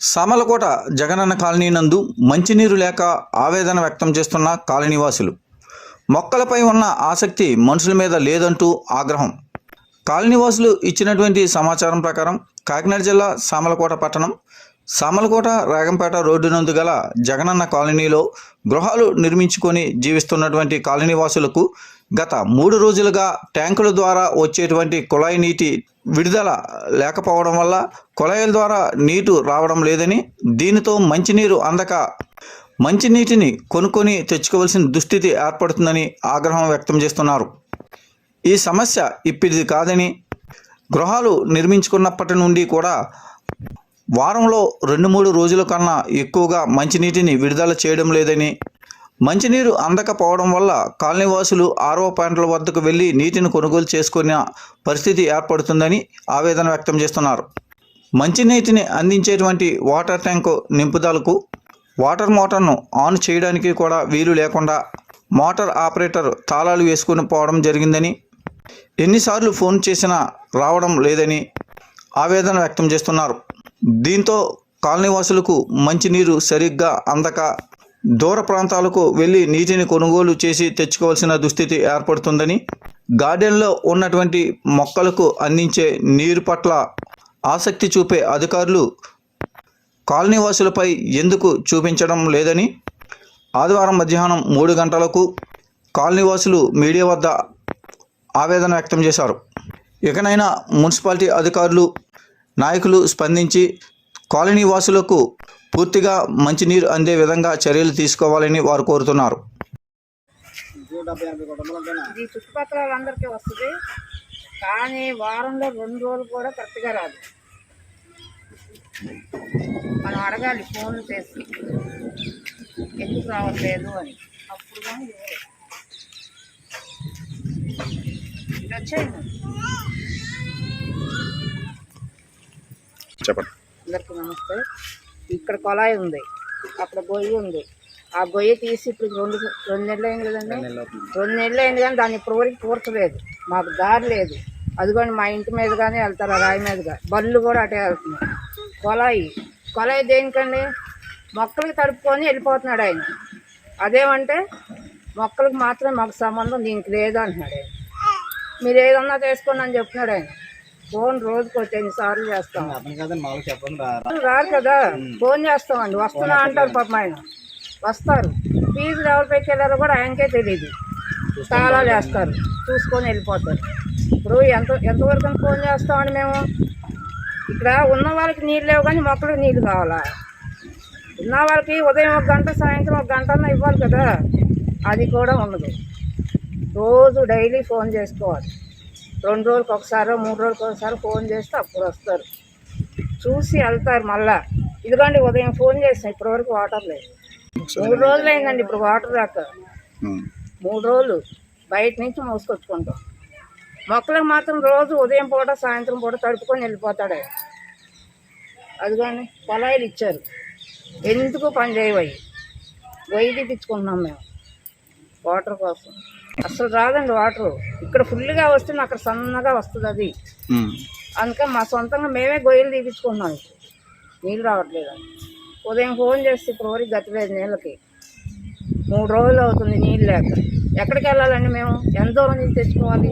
Samalkot Jagananna colony నందు మంచినీరు లేక ఆవేదన వ్యక్తం చేస్తున్న కాలనీవాసులు. మొక్కలపై ఉన్న ఆసక్తి మనుషుల మీద లేదంటూ ఆగ్రహం. కాలనీవాసులు ఇచ్చినటువంటి సమాచారం ప్రకారం కాకినాడ జిల్లా సామలకోట పట్టణం సామలకోట రాగంపేట రోడ్డు నందు గల జగనన్న కాలనీలో గృహాలు నిర్మించుకొని జీవిస్తున్నటువంటి కాలనీవాసులకు గత మూడు రోజులుగా ట్యాంకుల ద్వారా వచ్చేటువంటి కుళాయి నీటి విడుదల లేకపోవడం వల్ల కుళాయిల ద్వారా నీరు రావడం లేదని దీనితో మంచినీరు అందక మంచినీటిని కొనుక్కొని తెచ్చుకోవాల్సిన దుస్థితి ఏర్పడుతుందని ఆగ్రహం వ్యక్తం చేస్తున్నారు. ఈ సమస్య ఇప్పటిది కాదని గృహాలు నిర్మించుకున్నప్పటి నుండి కూడా వారంలో రెండు మూడు రోజుల కన్నా ఎక్కువగా మంచినీటిని విడుదల చేయడం లేదని మంచినీరు అందకపోవడం వల్ల కాలనీవాసులు ఆరో పాయింట్ల వద్దకు వెళ్ళి నీటిని కొనుగోలు చేసుకునే పరిస్థితి ఏర్పడుతుందని ఆవేదన వ్యక్తం చేస్తున్నారు. మంచినీటిని అందించేటువంటి వాటర్ ట్యాంకు నింపుదలకు వాటర్ మోటార్ను ఆన్ చేయడానికి కూడా వీలు లేకుండా మోటార్ ఆపరేటర్ తాళాలు వేసుకుని పోవడం జరిగిందని ఎన్నిసార్లు ఫోన్ చేసినా రావడం లేదని ఆవేదన వ్యక్తం చేస్తున్నారు. దీంతో కాలనీవాసులకు మంచినీరు సరిగ్గా అందక దూర ప్రాంతాలకు వెళ్ళి నీటిని కొనుగోలు చేసి తెచ్చుకోవాల్సిన దుస్థితి ఏర్పడుతుందని గార్డెన్లో ఉన్నటువంటి మొక్కలకు అందించే నీరు పట్ల ఆసక్తి చూపే అధికారులు కాలనీవాసులపై ఎందుకు చూపించడం లేదని ఆదివారం మధ్యాహ్నం మూడు గంటలకు కాలనీవాసులు మీడియా వద్ద ఆవేదన వ్యక్తం చేశారు. ఇకనైనా మున్సిపాలిటీ అధికారులు నాయకులు స్పందించి కాలనీ వాసులకు పూర్తిగా మంచినీరు అందే విధంగా చర్యలు తీసుకోవాలని వారు కోరుతున్నారు. ఇది చుట్టుపక్కల వాళ్ళందరికీ వస్తుంది. కానీ వారంలో రెండు రోజులు కూడా కరెక్ట్గా రాదు. మనం అడగాలి ఫోన్ చేసి. ఎందుకు రావట్లేదు అని. అప్పుడు కానీ. ఇది వచ్చేయండి. చెప్పండి. అందరికీ నమస్తే. ఇక్కడ కొలాయి ఉంది. అక్కడ గొయ్యి ఉంది. ఆ గొయ్యి తీసి ఇప్పుడు రెండు రెండు నెలలు అయింది కదండి. రెండు నెలలు అయింది కానీ దాన్ని ఇప్పటి వరకు పూర్చలేదు మాకు దారి లేదు. అదిగోండి మా ఇంటి మీద కానీ వెళ్తారు ఆ రాయి మీదుగా బళ్ళు కూడా అటే వెళ్తున్నాయి. కొలాయి కొలాయి దేనికండి? మొక్కలకి తడుపుకొని వెళ్ళిపోతున్నాడు ఆయన. అదేమంటే మొక్కలకు మాత్రం మాకు సంబంధం దీనికి లేదు అంటున్నాడు ఆయన. మీరు ఏదన్నా చేసుకోండి అని చెప్తున్నాడు ఆయన. ఫోన్ రోజుకి వచ్చి ఎన్నిసార్లు చేస్తాం. రారు కదా ఫోన్ చేస్తామండి వస్తున్నా అంటారు పాపం ఆయన. వస్తారు. ఫీజులు ఎవరు పెట్టేదారో కూడా ఆయనకే తెలియదు తాళాలు వేస్తారు చూసుకొని వెళ్ళిపోతారు. ఇప్పుడు ఎంత ఎంతవరకు ఫోన్ చేస్తామండి మేము? ఇక్కడ ఉన్న వాళ్ళకి నీళ్ళు లేవు కానీ మొక్కలకు నీళ్ళు కావాలా? ఉన్న వాళ్ళకి ఉదయం ఒక గంట సాయంత్రం ఒక గంట అన్నా ఇవ్వాలి కదా. అది కూడా ఉండదు. రోజు డైలీ ఫోన్ చేసుకోవాలి. రెండు రోజులకు ఒకసారి మూడు రోజులకు ఒకసారి ఫోన్ చేస్తే అప్పుడు వస్తారు. చూసి వెళ్తారు మళ్ళా. ఇదిగోండి ఉదయం ఫోన్ చేసాం ఇప్పటివరకు వాటర్ లేదు. మూడు రోజులు అయిందండి ఇప్పుడు వాటర్ రాక మూడు రోజులు బయట నుంచి మోసుకొచ్చుకుంటాం. మొక్కలకు మాత్రం రోజు ఉదయం పూట సాయంత్రం పూట తడుపుకొని వెళ్ళిపోతాడు. ఆయన. అదిగోండి పొలాయిలు ఇచ్చారు. ఎందుకు పని చేయవయ్యి? గొయ్యి తీపించుకుంటున్నాం మేము. వాటర్ కోసం. అసలు రాదండి వాటర్. ఇక్కడ ఫుల్గా వస్తుంది అక్కడ సన్నగా వస్తుంది అది. అందుకని మా సొంతంగా మేమే గొయ్యలు తీపించుకుంటున్నాం. నీళ్ళు రావట్లేదు. ఉదయం ఫోన్ చేస్తే ఇప్పుడు వరకు గతిలేదు నీళ్ళకి. మూడు రోజులు అవుతుంది నీళ్ళు లేక. ఎక్కడికి వెళ్ళాలండి మేము? ఎంత దూరం నుంచి తెచ్చుకోవాలి?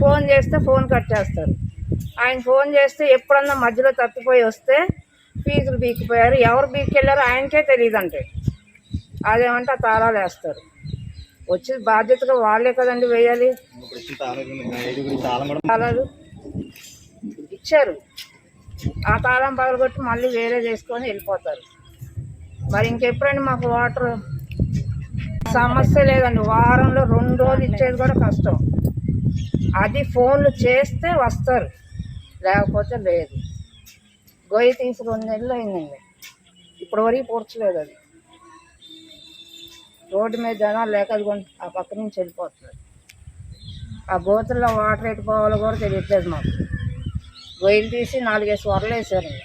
ఫోన్ చేస్తే ఫోన్ కట్ చేస్తారు. ఆయన ఫోన్ చేస్తే ఎప్పుడన్నా మధ్యలో తప్పిపోయి వస్తే ఫీజులు బీకిపోయారు. ఎవరు బీక్కెళ్ళారో ఆయనకే తెలియదంటే అదేమంటే ఆ తాళాలు వేస్తారు. వచ్చి బాధ్యతగా వాళ్ళే కదండి వేయాలి. కూడా ఇచ్చారు. ఆ తాళం పగలగొట్టి మళ్ళీ వేరే చేసుకొని వెళ్ళిపోతారు. మరి ఇంకెప్పుడండి మాకు వాటర్ సమస్య లేదండి. వారంలో రెండు రోజులు ఇచ్చేది కూడా కష్టం. అది ఫోన్లు చేస్తే వస్తారు. లేకపోతే లేదు. గొయ్యి తీసి రెండు నెలలు అయిందండి. ఇప్పటివరకు పూడ్చలేదు అది. రోడ్డు మీద జనాలు లేక ఆ పక్క నుంచి వెళ్ళిపోతున్నారు. ఆ గోతుల్లో వాటర్ ఎట్టుకోవాలో కూడా తెలియట్లేదు మాకు. గొయ్యలు తీసి నాలుగేసి వరలు వేసారండి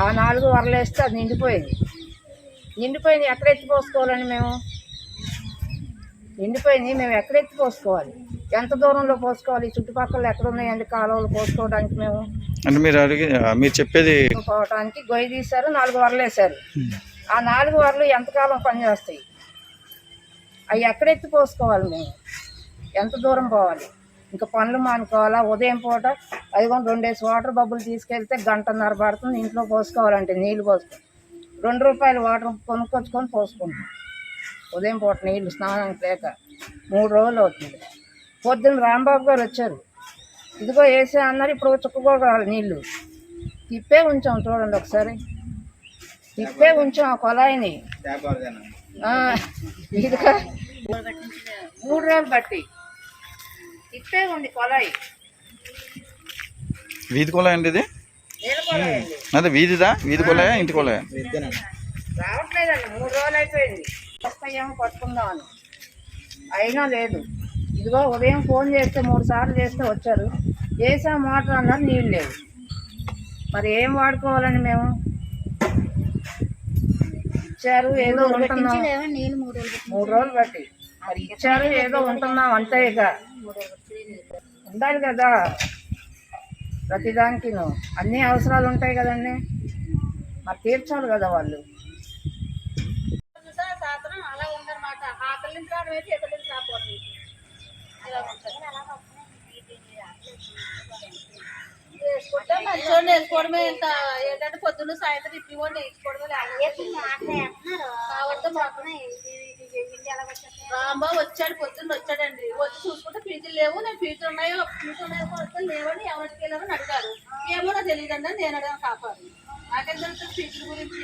ఆ నాలుగు వరలు వేస్తే అది నిండిపోయింది. నిండిపోయింది ఎక్కడ ఎత్తి పోసుకోవాలండి మేము? నిండిపోయింది మేము ఎక్కడ ఎత్తి పోసుకోవాలి ఎంత దూరంలో పోసుకోవాలి? చుట్టుపక్కల ఎక్కడ ఉన్నాయండి కాలువలు పోసుకోవడానికి మేము? అంటే మీరు అడిగి మీరు చెప్పేది పోవటానికి గొయ్యి తీశారు నాలుగు వరలు వేశారు. ఆ నాలుగు వరలు ఎంతకాలం పనిచేస్తాయి? అవి ఎక్కడెత్తి పోసుకోవాలి మేము? ఎంత దూరం పోవాలి? ఇంకా పనులు మానుకోవాలా? ఉదయం పూట అదిగోండి రెండేసి వాటర్ బబ్బులు తీసుకెళ్తే గంటన్నర పడుతుంది ఇంట్లో పోసుకోవాలంటే నీళ్ళు పోసుకో. రెండు రూపాయలు వాటర్ కొనుక్కొచ్చుకొని పోసుకుంటాం. ఉదయం పూట నీళ్ళు స్నానం లేక మూడు రోజులు అవుతుంది. పొద్దున్న రాంబాబు గారు వచ్చారు. ఇదిగో వేసే అన్నారు ఇప్పుడు చుక్కుకోగలరు నీళ్ళు. తిప్పే ఉంచాం చూడండి ఒకసారి. తిప్పే ఉంచాం ఆ కొలాయిని. ఇదిగో. మూడు రోజులు బట్టి. తిప్పే ఉంది కొలాయి. వీధి కొలాయ అండి ఇది? అదే వీధిదా? వీధి కొలాయ? ఇంటి కొలాయ. రావట్లేదండి. మూడు రోజులు అయిపోయింది. వస్తాయేమో పట్టుకుందామని. అయినా లేదు. ఇదిగో ఉదయం ఫోన్ చేస్తే మూడు సార్లు చేస్తే వచ్చారు. చేసా మోటార్ అన్నారు నీళ్ళు లేవు. మరి ఏం వాడుకోవాలని మేము? ఇచ్చారు ఏదో ఉంటున్నాం. మూడు రోజులు బట్టి. మరి ఇచ్చారు ఏదో ఉంటున్నాం అంతే ఇక. ఉండాలి కదా. ప్రతిదానికి అన్ని అవసరాలు ఉంటాయి కదండి. మరి తీర్చాలి కదా వాళ్ళు. అలా ఉందన్నమాట ఆకలి నుంచి రావడం నుంచి రాకూడదు వేసుకుంటే మంచోడిని వేసుకోవడమే ఇంకా ఏంటంటే పొద్దున్న సాయంత్రం ఇప్పి కూడా వేసుకోవడమే రాంబాబు వచ్చాడు పొద్దున్న వచ్చాడండి. వచ్చి చూసుకుంటే ఫీజులు లేవు నేను ఫీజులు ఉన్నాయో ఫీజులు ఉన్నాయో వస్తే లేవని ఎవరికి వెళ్ళారని అడిగారు ఏమో నాకు తెలియదండి నేను అడిగాను కాపాడు. నాకేం తెలుస్తుంది ఫీజుల గురించి?